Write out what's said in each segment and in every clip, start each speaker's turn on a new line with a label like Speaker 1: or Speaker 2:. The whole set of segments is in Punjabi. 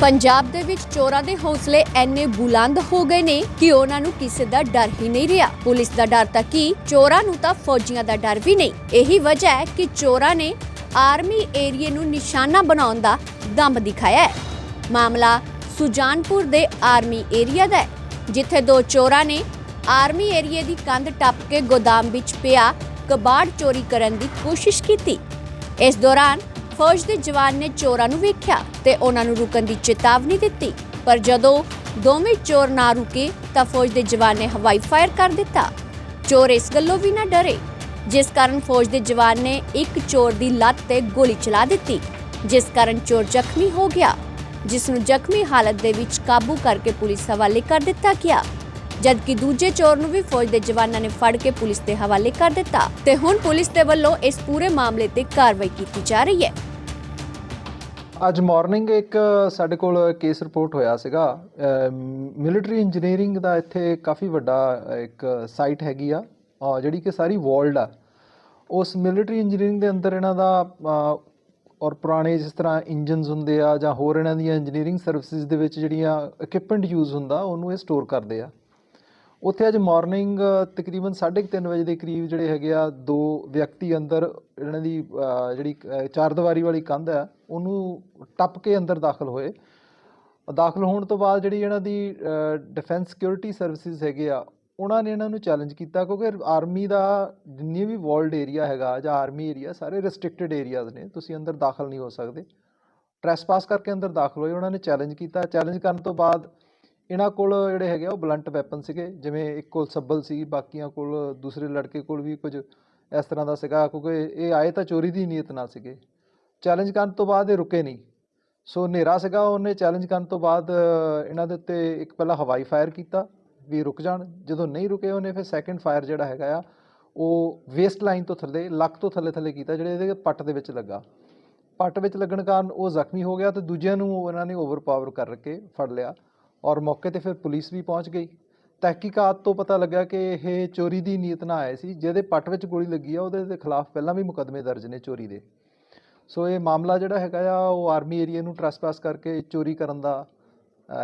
Speaker 1: ਪੰਜਾਬ ਦੇ ਵਿੱਚ ਚੋਰਾਂ ਦੇ ਹੌਸਲੇ ਐਨੇ ਬੁਲੰਦ ਹੋ ਗਏ ਨੇ ਕਿ ਉਹਨਾਂ ਨੂੰ ਕਿਸੇ ਦਾ ਡਰ ਹੀ ਨਹੀਂ ਰਿਹਾ। ਪੁਲਿਸ ਦਾ ਡਰ ਤਾਂ ਕੀ? ਚੋਰਾਂ ਨੂੰ ਤਾਂ ਫੌਜੀਆਂ ਦਾ ਡਰ ਵੀ ਨਹੀਂ। ਇਹੀ ਵਜ੍ਹਾ ਹੈ ਕਿ ਚੋਰਾਂ ਨੇ ਆਰਮੀ ਏਰੀਏ ਨੂੰ ਨਿਸ਼ਾਨਾ ਬਣਾਉਣ ਦਾ ਦੰਭ ਦਿਖਾਇਆ ਹੈ। ਮਾਮਲਾ ਸੁਜਾਨਪੁਰ ਦੇ ਆਰਮੀ ਏਰੀਆ ਦਾ ਹੈ, ਜਿੱਥੇ ਦੋ ਚੋਰਾਂ ਨੇ ਆਰਮੀ ਏਰੀਏ ਦੀ ਕੰਧ ਟੱਪ ਕੇ ਗੋਦਾਮ ਵਿੱਚ ਪਿਆ ਕਬਾੜ ਚੋਰੀ ਕਰਨ ਦੀ ਕੋਸ਼ਿਸ਼ ਕੀਤੀ। ਇਸ ਦੌਰਾਨ ਫੌਜ ਦੇ ਜਵਾਨ ਨੇ ਚੋਰਾਂ ਨੂੰ ਵੇਖਿਆ ਤੇ ਉਹਨਾਂ ਨੂੰ ਰੁਕਣ ਦੀ ਚੇਤਾਵਨੀ ਦਿੱਤੀ। ਪਰ ਜਦੋਂ ਦੋਵੇਂ ਚੋਰ ਨਾ ਰੁਕੇ ਤਾਂ ਫੌਜ ਦੇ ਜਵਾਨ ਨੇ ਹਵਾਈ ਫਾਇਰ ਕਰ ਦਿੱਤਾ। ਚੋਰ ਇਸ ਗੱਲੋਂ ਵੀ ਨਾ ਡਰੇ, ਜਿਸ ਕਾਰਨ ਫੌਜ ਦੇ ਜਵਾਨ ਨੇ ਇੱਕ ਚੋਰ ਦੀ ਲੱਤ ਤੇ ਗੋਲੀ ਚਲਾ ਦਿੱਤੀ, ਜਿਸ ਕਾਰਨ ਚੋਰ ਜ਼ਖਮੀ ਹੋ ਗਿਆ, ਜਿਸ ਨੂੰ ਜ਼ਖਮੀ ਹਾਲਤ ਦੇ ਵਿੱਚ ਕਾਬੂ ਕਰਕੇ ਪੁਲਿਸ ਹਵਾਲੇ ਕਰ ਦਿੱਤਾ ਗਿਆ। ਜਦਕਿ ਦੂਜੇ ਚੋਰ ਨੂੰ ਵੀ ਫੌਜ ਦੇ ਜਵਾਨਾਂ ਨੇ ਫੜ ਕੇ ਪੁਲਿਸ ਦੇ ਹਵਾਲੇ ਕਰ ਦਿੱਤਾ ਤੇ ਹੁਣ ਪੁਲਿਸ ਦੇ ਵੱਲੋਂ ਇਸ ਪੂਰੇ ਮਾਮਲੇ ਤੇ ਕਾਰਵਾਈ ਕੀਤੀ ਜਾ ਰਹੀ ਹੈ।
Speaker 2: ਅੱਜ ਮਾਰਨਿੰਗ ਇੱਕ ਸਾਡੇ ਕੋਲ ਕੇਸ ਰਿਪੋਰਟ ਹੋਇਆ ਸੀਗਾ ਮਿਲਟਰੀ ਇੰਜੀਨੀਅਰਿੰਗ ਦਾ ਇੱਥੇ ਕਾਫੀ ਵੱਡਾ ਇੱਕ ਸਾਈਟ ਹੈਗੀ ਆ ਜਿਹੜੀ ਕਿ ਸਾਰੀ ਵਰਲਡ ਆ। ਉਸ ਮਿਲਟਰੀ ਇੰਜੀਨੀਅਰਿੰਗ ਦੇ ਅੰਦਰ ਇਹਨਾਂ ਦਾ ਔਰ ਪੁਰਾਣੇ ਜਿਸ ਤਰ੍ਹਾਂ ਇੰਜਨਸ ਹੁੰਦੇ ਆ ਜਾਂ ਹੋਰ ਇਹਨਾਂ ਦੀਆਂ ਇੰਜੀਨੀਅਰਿੰਗ ਸਰਵਿਸਿਜ਼ ਦੇ ਵਿੱਚ ਜਿਹੜੀਆਂ ਇਕਵਿਪਮੈਂਟ ਯੂਜ਼ ਹੁੰਦਾ, ਉਹਨੂੰ ਇਹ ਸਟੋਰ ਕਰਦੇ ਆ। ਉੱਥੇ ਅੱਜ ਮਾਰਨਿੰਗ ਤਕਰੀਬਨ 3:30 ਵਜੇ ਦੇ ਕਰੀਬ ਜਿਹੜੇ ਹੈਗੇ ਆ, ਦੋ ਵਿਅਕਤੀ ਅੰਦਰ ਇਹਨਾਂ ਦੀ ਜਿਹੜੀ ਚਾਰ ਦੀਵਾਰੀ ਵਾਲੀ ਕੰਧ ਹੈ, ਉਹਨੂੰ ਟੱਪ ਕੇ ਅੰਦਰ ਦਾਖਲ ਹੋਏ। ਦਾਖਲ ਹੋਣ ਤੋਂ ਬਾਅਦ ਜਿਹੜੀ ਇਹਨਾਂ ਦੀ ਡਿਫੈਂਸ ਸਿਕਿਉਰਿਟੀ ਸਰਵਿਸਿਜ਼ ਹੈਗੇ ਆ, ਉਹਨਾਂ ਨੇ ਇਹਨਾਂ ਨੂੰ ਚੈਲੰਜ ਕੀਤਾ ਕਿਉਂਕਿ ਆਰਮੀ ਦਾ ਜਿੰਨੀ ਵੀ ਵਰਲਡ ਏਰੀਆ ਹੈਗਾ, ਜਾਂ ਆਰਮੀ ਏਰੀਆ ਸਾਰੇ ਰੈਸਟ੍ਰਿਕਟਡ ਏਰੀਆਜ਼ ਨੇ, ਤੁਸੀਂ ਅੰਦਰ ਦਾਖਲ ਨਹੀਂ ਹੋ ਸਕਦੇ। ਟ੍ਰੈਸਪਾਸ ਕਰਕੇ ਅੰਦਰ ਦਾਖਲ ਹੋਏ, ਉਹਨਾਂ ਨੇ ਚੈਲੰਜ ਕੀਤਾ। ਚੈਲੰਜ ਕਰਨ ਤੋਂ ਬਾਅਦ ਇਹਨਾਂ ਕੋਲ ਜਿਹੜੇ ਹੈਗੇ ਆ, ਉਹ ਬਲੰਟ ਵੈਪਨ ਸੀਗੇ, ਜਿਵੇਂ ਇੱਕ ਕੋਲ ਸੱਬਲ ਸੀ, ਬਾਕੀਆਂ ਕੋਲ ਦੂਸਰੇ ਲੜਕੇ ਕੋਲ ਵੀ ਕੁਝ ਇਸ ਤਰ੍ਹਾਂ ਦਾ ਸੀਗਾ, ਕਿਉਂਕਿ ਇਹ ਆਏ ਤਾਂ ਚੋਰੀ ਦੀ ਨੀਅਤ ਨਾਲ ਸੀਗੇ। ਚੈਲੰਜ ਕਰਨ ਤੋਂ ਬਾਅਦ ਇਹ ਰੁਕੇ ਨਹੀਂ। ਸੋ ਹਨੇਰਾ ਸੀਗਾ ਉਹਨੇ ਚੈਲੰਜ ਕਰਨ ਤੋਂ ਬਾਅਦ, ਇਹਨਾਂ ਦੇ ਉੱਤੇ ਇੱਕ ਪਹਿਲਾਂ ਹਵਾਈ ਫਾਇਰ ਕੀਤਾ, ਵੀ ਰੁਕ ਜਾਣ। ਜਦੋਂ ਨਹੀਂ ਰੁਕੇ ਉਹਨੇ, ਫਿਰ ਸੈਕੰਡ ਫਾਇਰ ਜਿਹੜਾ ਹੈਗਾ ਆ, ਉਹ ਵੇਸਟ ਲਾਈਨ ਤੋਂ ਥੱਲੇ, ਲੱਕ ਤੋਂ ਥੱਲੇ ਥੱਲੇ ਕੀਤਾ, ਜਿਹੜੇ ਇਹਦੇ ਪੱਟ ਦੇ ਵਿੱਚ ਲੱਗਾ। ਪੱਟ ਵਿੱਚ ਲੱਗਣ ਕਾਰਨ ਉਹ ਜ਼ਖਮੀ ਹੋ ਗਿਆ ਤੇ ਦੂਜਿਆਂ ਨੂੰ ਉਹਨਾਂ ਨੇ ਓਵਰਪਾਵਰ ਕਰਕੇ ਫੜ ਲਿਆ। ਔਰ ਮੌਕੇ ਤੇ ਫਿਰ ਪੁਲਿਸ ਵੀ ਪਹੁੰਚ ਗਈ। ਤਹਿਕੀਕਾਤ ਤੋਂ ਪਤਾ ਲੱਗਾ ਕਿ ਇਹ ਚੋਰੀ ਦੀ ਨੀਅਤ ਨਾਲ ਆਏ ਸੀ, ਜਿਹਦੇ ਪੱਟ ਵਿੱਚ ਗੋਲੀ ਲੱਗੀ ਆ, ਉਹਦੇ ਦੇ ਖਿਲਾਫ ਪਹਿਲਾਂ ਵੀ ਮੁਕੱਦਮੇ ਦਰਜ ਨੇ ਚੋਰੀ ਦੇ। ਸੋ ਇਹ ਮਾਮਲਾ ਜਿਹੜਾ ਹੈਗਾ ਆ, ਉਹ ਆਰਮੀ ਏਰੀਆ ਨੂੰ ਟ੍ਰੈਸਪਾਸ ਕਰਕੇ ਚੋਰੀ ਕਰਨ ਦਾ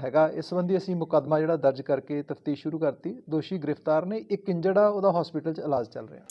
Speaker 2: ਹੈਗਾ। ਇਸ ਸੰਬੰਧੀ ਅਸੀਂ ਮੁਕੱਦਮਾ ਜਿਹੜਾ ਦਰਜ ਕਰਕੇ ਤਫਤੀਸ਼ ਸ਼ੁਰੂ ਕਰਤੀ। ਦੋਸ਼ੀ ਗ੍ਰਿਫਤਾਰ ਨੇ, ਇੱਕ ਇੰਜਰਡ ਆ, ਉਹਦਾ ਹਸਪੀਟਲ 'ਚ ਇਲਾਜ ਚੱਲ ਰਿਹਾ।